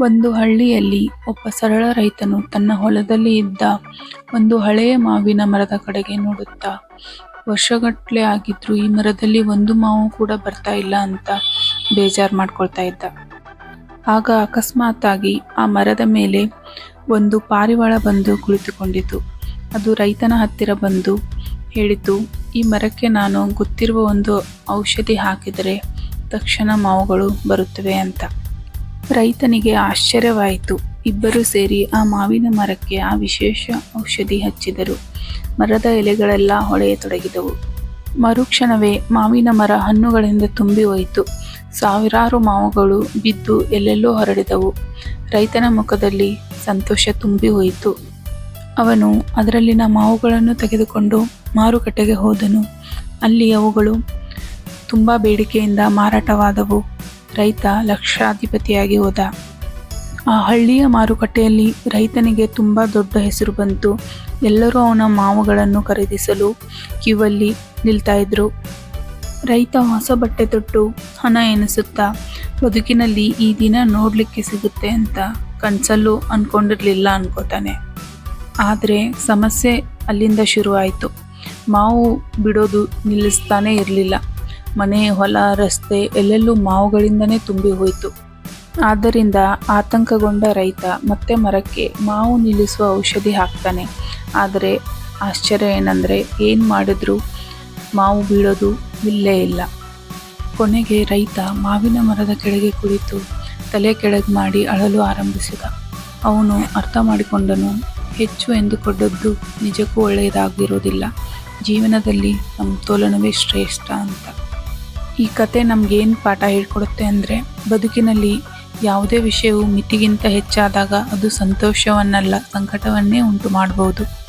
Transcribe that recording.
ಒಂದು ಹಳ್ಳಿಯಲ್ಲಿ ಒಬ್ಬ ಸರಳ ರೈತನು ತನ್ನ ಹೊಲದಲ್ಲಿ ಇದ್ದ ಒಂದು ಹಳೆಯ ಮಾವಿನ ಮರದ ಕಡೆಗೆ ನೋಡುತ್ತಾ ವರ್ಷಗಟ್ಟಲೆ ಆಗಿದ್ರು ಈ ಮರದಲ್ಲಿ ಒಂದು ಮಾವು ಕೂಡ ಬರ್ತಾ ಇಲ್ಲ ಅಂತ ಬೇಜಾರು ಮಾಡ್ಕೊಳ್ತಾ ಇದ್ದ. ಆಗ ಅಕಸ್ಮಾತ್ತಾಗಿ ಆ ಮರದ ಮೇಲೆ ಒಂದು ಪಾರಿವಾಳ ಬಂದು ಕುಳಿತುಕೊಂಡಿತು. ಅದು ರೈತನ ಹತ್ತಿರ ಬಂದು ಹೇಳಿತು, ಈ ಮರಕ್ಕೆ ನಾನು ಗೊತ್ತಿರುವ ಒಂದು ಔಷಧಿ ಹಾಕಿದರೆ ತಕ್ಷಣ ಮಾವುಗಳು ಬರುತ್ತವೆ ಅಂತ. ರೈತನಿಗೆ ಆಶ್ಚರ್ಯವಾಯಿತು. ಇಬ್ಬರು ಸೇರಿ ಆ ಮಾವಿನ ಮರಕ್ಕೆ ಆ ವಿಶೇಷ ಔಷಧಿ ಹಚ್ಚಿದರು. ಮರದ ಎಲೆಗಳೆಲ್ಲ ಹೊಳೆಯತೊಡಗಿದವು. ಮರುಕ್ಷಣವೇ ಮಾವಿನ ಮರ ಹಣ್ಣುಗಳಿಂದ ತುಂಬಿ ಹೋಯಿತು. ಸಾವಿರಾರು ಮಾವುಗಳು ಬಿದ್ದು ಎಲ್ಲೆಲ್ಲೋ ಹರಡಿದವು. ರೈತನ ಮುಖದಲ್ಲಿ ಸಂತೋಷ ತುಂಬಿ ಹೋಯಿತು. ಅವನು ಅದರಲ್ಲಿನ ಮಾವುಗಳನ್ನು ತೆಗೆದುಕೊಂಡು ಮಾರುಕಟ್ಟೆಗೆ ಹೋದನು. ಅಲ್ಲಿ ಅವುಗಳು ತುಂಬ ಬೇಡಿಕೆಯಿಂದ ಮಾರಾಟವಾದವು. ರೈತ ಲಕ್ಷಾಧಿಪತಿಯಾಗಿ ಹೋದ. ಆ ಹಳ್ಳಿಯ ಮಾರುಕಟ್ಟೆಯಲ್ಲಿ ರೈತನಿಗೆ ತುಂಬ ದೊಡ್ಡ ಹೆಸರು ಬಂತು. ಎಲ್ಲರೂ ಅವನ ಮಾವುಗಳನ್ನು ಖರೀದಿಸಲು ಕ್ಯೂವಲ್ಲಿ ನಿಲ್ತಾ ಇದ್ರು. ರೈತ ಹೊಸ ಬಟ್ಟೆ ತೊಟ್ಟು ಹಣ ಎನಿಸುತ್ತಾ, ಬದುಕಿನಲ್ಲಿ ಈ ದಿನ ನೋಡಲಿಕ್ಕೆ ಸಿಗುತ್ತೆ ಅಂತ ಕನಸಲ್ಲೂ ಅಂದ್ಕೊಂಡಿರಲಿಲ್ಲ ಅನ್ಕೋತಾನೆ. ಆದರೆ ಸಮಸ್ಯೆ ಅಲ್ಲಿಂದ ಶುರುವಾಯಿತು. ಮಾವು ಬಿಡೋದು ನಿಲ್ಲಿಸ್ತಾನೇ ಇರಲಿಲ್ಲ. ಮನೆ, ಹೊಲ, ರಸ್ತೆ ಎಲ್ಲೆಲ್ಲೂ ಮಾವುಗಳಿಂದನೇ ತುಂಬಿ ಹೋಯಿತು. ಆದ್ದರಿಂದ ಆತಂಕಗೊಂಡ ರೈತ ಮತ್ತೆ ಮರಕ್ಕೆ ಮಾವು ನಿಲ್ಲಿಸುವ ಔಷಧಿ ಹಾಕ್ತಾನೆ. ಆದರೆ ಆಶ್ಚರ್ಯ ಏನಂದರೆ ಏನು ಮಾಡಿದ್ರು? ಮಾವು ಬೀಳೋದು ಇಲ್ಲೇ ಇಲ್ಲ. ಕೊನೆಗೆ ರೈತ ಮಾವಿನ ಮರದ ಕೆಳಗೆ ಕುಳಿತು ತಲೆ ಕೆಳಗೆ ಮಾಡಿ ಅಳಲು ಆರಂಭಿಸಿದ. ಅವನು ಅರ್ಥ ಮಾಡಿಕೊಂಡನು, ಹೆಚ್ಚು ಎಂದುಕೊಂಡದ್ದು ನಿಜಕ್ಕೂ ಒಳ್ಳೆಯದಾಗಿರೋದಿಲ್ಲ. ಜೀವನದಲ್ಲಿ ಸಮತೋಲನವೇ ಶ್ರೇಷ್ಠ ಅಂತ. ಈ ಕತೆ ನಮಗೇನು ಪಾಠ ಹೇಳ್ಕೊಡುತ್ತೆ ಅಂದರೆ ಬದುಕಿನಲ್ಲಿ ಯಾವುದೇ ವಿಷಯವು ಮಿತಿಗಿಂತ ಹೆಚ್ಚಾದಾಗ ಅದು ಸಂತೋಷವನ್ನಲ್ಲ, ಸಂಕಟವನ್ನೇ ಉಂಟು ಮಾಡಬಹುದು